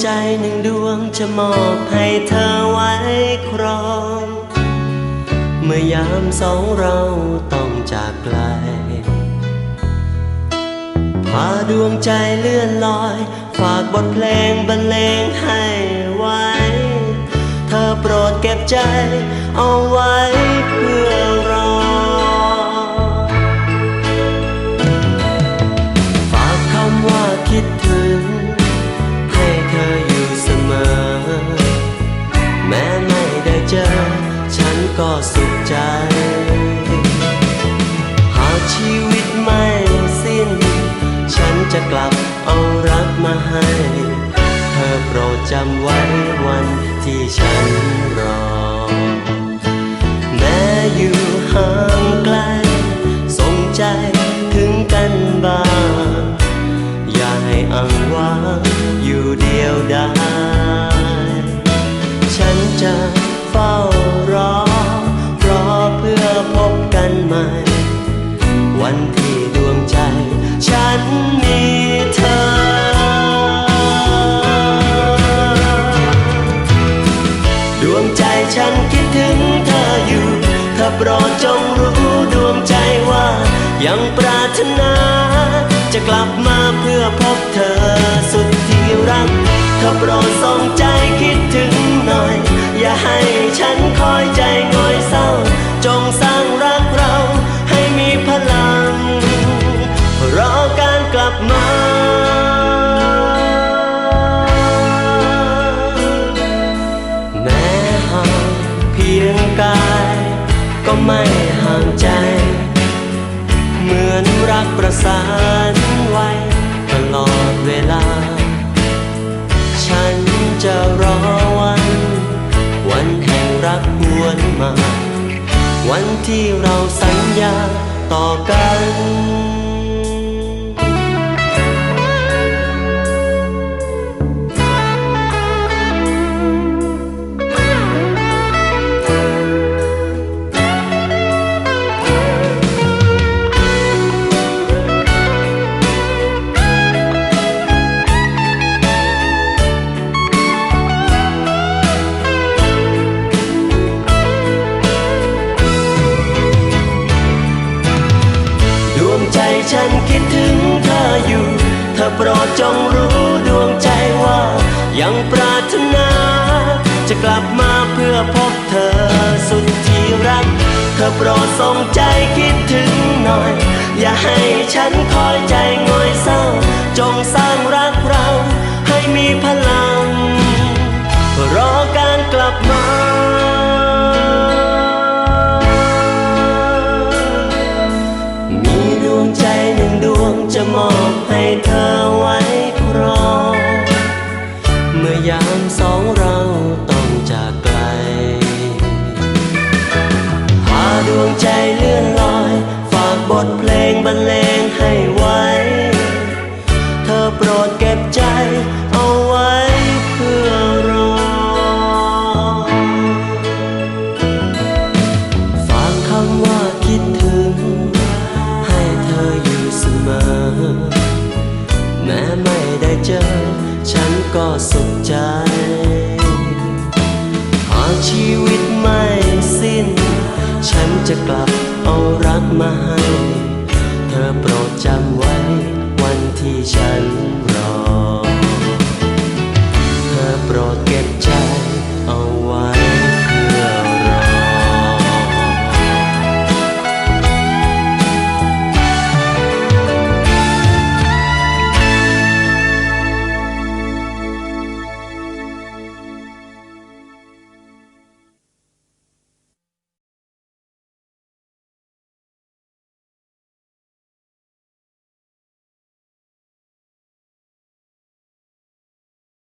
ใจหนึ่งดวงจะมอบให้เธอไว้ครอง เมื่อยามสองเราต้องจากไกล พาดวงใจเลื่อนลอย ฝากบทเพลงบรรเลงให้ไว้ เธอโปรดเก็บใจเอาไว้เพื่อ หากชีวิตไม่สิ้น ฉันจะกลับเอารักมาให้ เธอโปรดจำไว้วันที่ฉันรอ แม้อยู่ห่างไกลสงใจถึงกันบ้าง อย่าให้อังวางอยู่เดียวดายฉันจะเฝ้า ฉันมีเธอ ดวงใจฉันคิดถึงเธออยู่ เธอโปรดจงรู้ดวงใจว่า ยังปรารถนา จะกลับมาเพื่อพบเธอสุดที่รัก เธอโปรดส่งใจคิดถึงหน่อย อย่าให้ เพียงกายก็ไม่ห่างใจ เหมือนรักประสานไว้ตลอดเวลา ฉันจะรอวัน วันแห่งรักหวนมา วันที่เราสัญญาต่อกัน อโปรดจงรู้ดวงใจว่า ยังปรารถนา จะกลับมาเพื่อพบเธอสุดที่รัก เธอโปรดส่งใจคิดถึงหน่อย อย่าให้ฉันคอยใจง่อยเศร้า จงสร้างรักเราให้มีพลัง รอการกลับมามีดวงใจหนึ่งดวงจะมอบ สุขใจ หากชีวิตไม่สิ้น ฉันจะกลับเอารักมาให้